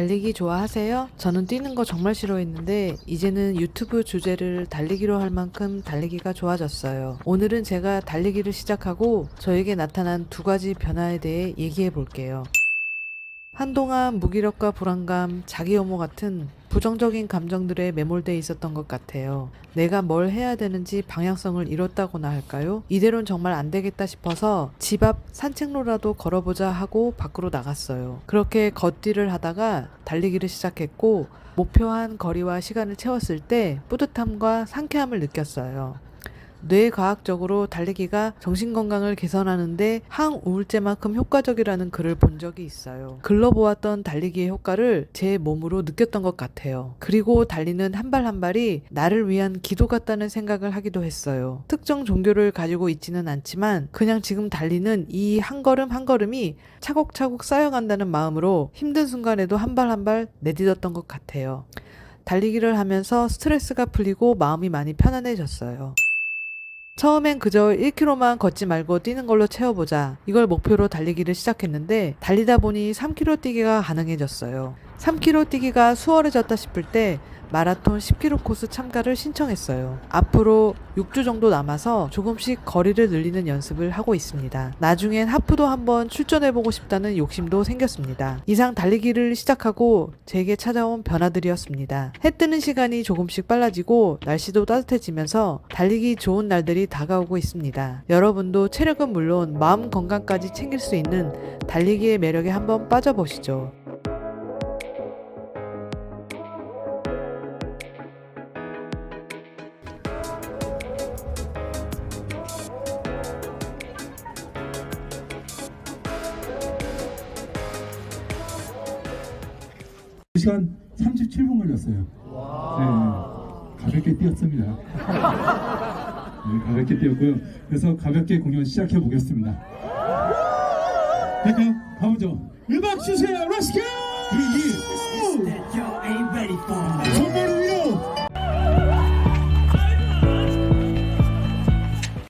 달리기 좋아하세요? 저는 뛰는 거 정말 싫어했는데 이제는 유튜브 주제를 달리기로 할 만큼 달리기가 좋아졌어요. 오늘은 제가 달리기를 시작하고 저에게 나타난 두 가지 변화에 대해 얘기해 볼게요. 한동안 무기력과 불안감, 자기 혐오 같은 부정적인 감정들에 매몰돼 있었던 것 같아요. 내가 뭘 해야 되는지 방향성을 잃었다고나 할까요? 이대로는 정말 안 되겠다 싶어서 집 앞 산책로라도 걸어보자 하고 밖으로 나갔어요. 그렇게 걷기를 하다가 달리기를 시작했고 목표한 거리와 시간을 채웠을 때 뿌듯함과 상쾌함을 느꼈어요. 뇌과학적으로 달리기가 정신건강을 개선하는데 항우울제만큼 효과적이라는 글을 본 적이 있어요. 글로 보았던 달리기의 효과를 제 몸으로 느꼈던 것 같아요. 그리고 달리는 한 발 한 발이 나를 위한 기도 같다는 생각을 하기도 했어요. 특정 종교를 가지고 있지는 않지만 그냥 지금 달리는 이 한 걸음 한 걸음이 차곡차곡 쌓여간다는 마음으로 힘든 순간에도 한 발 한 발 내딛었던 것 같아요. 달리기를 하면서 스트레스가 풀리고 마음이 많이 편안해졌어요. 처음엔 그저 1km만 걷지 말고 뛰는 걸로 채워보자. 이걸 목표로 달리기를 시작했는데 달리다 보니 3km 뛰기가 가능해졌어요. 3km 뛰기가 수월해졌다 싶을 때 마라톤 10km 코스 참가를 신청했어요. 앞으로 6주 정도 남아서 조금씩 거리를 늘리는 연습을 하고 있습니다. 나중엔 하프도 한번 출전해보고 싶다는 욕심도 생겼습니다. 이상 달리기를 시작하고 제게 찾아온 변화들이었습니다. 해 뜨는 시간이 조금씩 빨라지고 날씨도 따뜻해지면서 달리기 좋은 날들이 다가오고 있습니다. 여러분도 체력은 물론 마음 건강까지 챙길 수 있는 달리기의 매력에 한번 빠져보시죠. 시간 37분 걸렸어요. 네, 가볍게 뛰었습니다. 네, 가볍게 뛰었고요. 그래서 가볍게 공연 시작해 보겠습니다. 그러니까 가보죠. 음악 주세요. Ready